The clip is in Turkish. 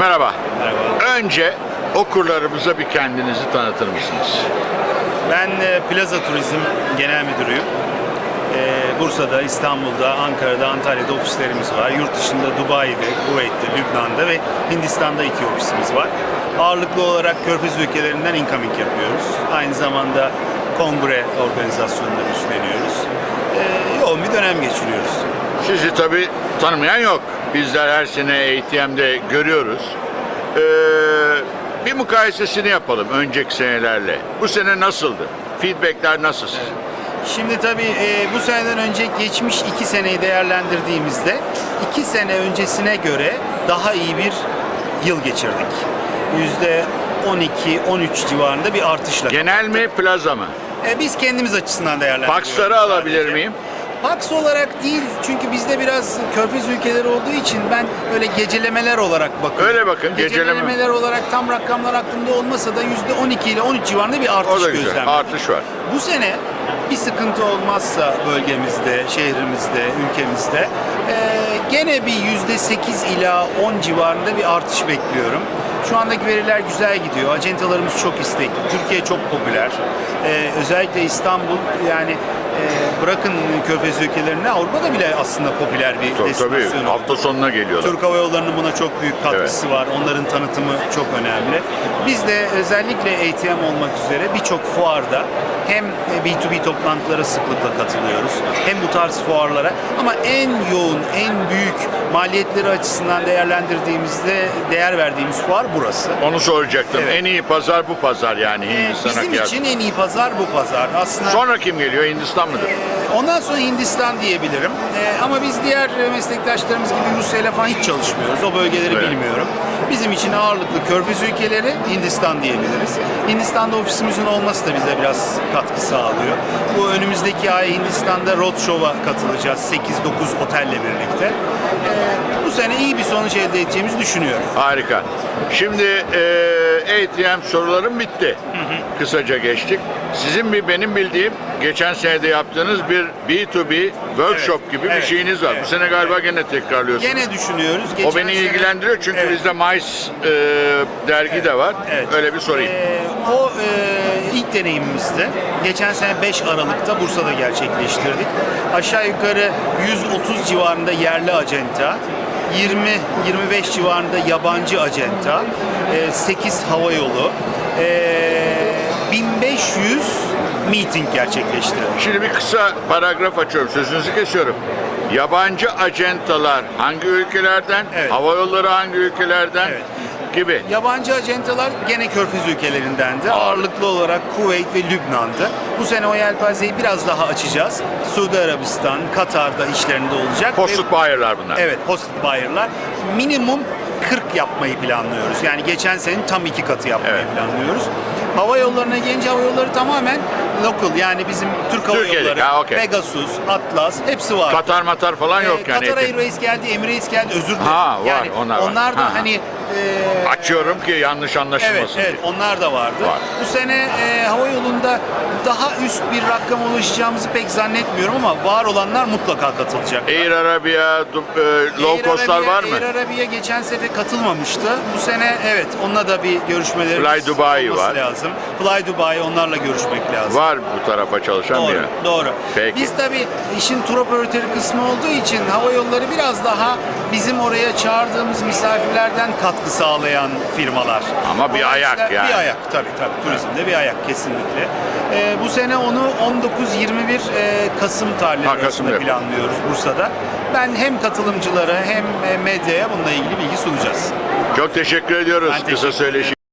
Merhaba. Merhaba. Önce okurlarımıza bir kendinizi tanıtır mısınız? Ben e, Plaza Turizm Genel Müdürüyüm. E, Bursa'da, İstanbul'da, Ankara'da, Antalya'da ofislerimiz var. Yurt dışında Dubai'de, Kuveyt'te, Lübnan'da ve Hindistan'da iki ofisimiz var. Ağırlıklı olarak Körfez ülkelerinden incoming yapıyoruz. Aynı zamanda kongre organizasyonları üstleniyoruz. E, yoğun bir dönem geçiriyoruz. Sizi tabii tanımayan yok. Bizler her sene ATM'de görüyoruz. Ee, bir mukayesesini yapalım önceki senelerle. Bu sene nasıldı? Feedbackler nasıl? Şimdi tabii e, bu seneden önce geçmiş iki seneyi değerlendirdiğimizde iki sene öncesine göre daha iyi bir yıl geçirdik. Yüzde 12-13 civarında bir artışla. Genel mi, plaza mı? E, biz kendimiz açısından değerlendiriyoruz. Pax'ları alabilir sadece. miyim? Pax olarak değil çünkü bizde biraz körfez ülkeleri olduğu için ben böyle gecelemeler olarak bakıyorum. Öyle bakın, geceleme. Gecelemeler olarak tam rakamlar aklımda olmasa da yüzde 12 ile 13 civarında bir artış O da güzel. gözlemledik. Artış var. Bu sene bir sıkıntı olmazsa bölgemizde, şehrimizde, ülkemizde eee, gene bir yüzde 8 ila 10 civarında bir artış bekliyorum. Şu andaki veriler güzel gidiyor. Acentalarımız çok istekli. Türkiye çok popüler. Eee, özellikle İstanbul yani eee, bırakın Körfez ülkelerini Avrupa'da bile aslında popüler bir Tabii, destinasyon. tabii. Hafta sonuna geliyorlar. Türk Hava Yolları'nın buna çok büyük katkısı var. Onların tanıtımı çok önemli. Biz de özellikle ATM olmak üzere birçok fuarda hem B2B toplantılara sıklıkla katılıyoruz. Hem bu tarz fuarlara ama en yoğun, en büyük maliyetleri açısından değerlendirdiğimizde değer verdiğimiz fuar burası. Onu soracaktım. Evet. En iyi pazar bu pazar yani Ee, Hindistan'a bizim kıyasla. için en iyi pazar bu pazar. Aslında Sonra kim geliyor? Hindistan mıdır? Ee, Ondan sonra Hindistan diyebilirim. Ee, ama biz diğer meslektaşlarımız gibi Rusya ile falan hiç çalışmıyoruz. O bölgeleri Evet. bilmiyorum. Bizim için ağırlıklı Körfez ülkeleri Hindistan diyebiliriz. Hindistan'da ofisimizin olması da bize biraz katkı sağlıyor. Bu önümüzdeki ay Hindistan'da Roadshow'a katılacağız 8-9 otelle birlikte. Ee, bu sene iyi bir sonuç elde edeceğimizi düşünüyorum. Harika. Şimdi e, ATM sorularım bitti. Kısaca geçtik. Sizin bir benim bildiğim geçen senede yaptığınız bir B2B workshop Evet, gibi bir evet, şeyiniz var. evet, Bu sene galiba gene tekrarlıyorsunuz. Gene düşünüyoruz. o Geçen beni sene- ilgilendiriyor çünkü Evet. bizde Mais e, dergi de var. Evet. Öyle bir sorayım. Ee, o e, ilk deneyimimizdi. Geçen sene 5 Aralık'ta Bursa'da gerçekleştirdik. Aşağı yukarı 130 civarında yerli acenta, 20-25 civarında yabancı acenta, 8 hava yolu, e, 1500 meeting gerçekleştirdik. Şimdi bir kısa paragraf açıyorum. Sözünüzü kesiyorum. Yabancı acentalar hangi ülkelerden? Evet. Hava yolları hangi ülkelerden? Evet. Gibi. Yabancı acentalar gene Körfez ülkelerindendi. Ağırlıklı olarak Kuveyt ve Lübnan'dı. Bu sene o yelpazeyi biraz daha açacağız. Suudi Arabistan, Katar'da işlerinde olacak. Ve- Posted buyer'lar bunlar. Evet, hosted buyer'lar. Minimum 40 yapmayı planlıyoruz. Yani geçen senenin tam iki katı yapmayı Evet. planlıyoruz. Hava yollarına gelince hava yolları tamamen local. Yani bizim Türk Hava Türkiye'deki, Yolları, ha, okey. Pegasus, Atlas hepsi var. Katar matar falan yok Ee, yani. Qatar Airways geldi, Emirates geldi, özür dilerim. Ha, var, yani onlar var. da Ha, ha. hani e, Açıyorum ki yanlış Evet, anlaşılmasın evet diye. onlar da vardı. Var. Bu sene e, hava yolunda daha üst bir rakama ulaşacağımızı pek zannetmiyorum ama var olanlar mutlaka katılacak. Air Arabia, du- e, low cost'lar var mı? Air Arabia geçen sefer katılmamıştı. Bu sene evet onunla da bir görüşmelerimiz Fly Dubai olması var. lazım. Fly Dubai onlarla görüşmek lazım. Var bu tarafa çalışan Doğru, biri. doğru. Peki. Biz tabii işin tur operatörü kısmı olduğu için hava yolları biraz daha bizim oraya çağırdığımız misafirlerden katkı sağlayan firmalar. Ama bir ayak yani. Bir ayak tabii tabii. Turizmde bir ayak kesinlikle. Ee, bu sene onu 19-21 e, Kasım tarihleri Kasım'da arasında planlıyoruz Bursa'da. Ben hem katılımcılara hem e, medyaya bununla ilgili bilgi sunacağız. Çok teşekkür ediyoruz Ben kısa teşekkür söyleşi.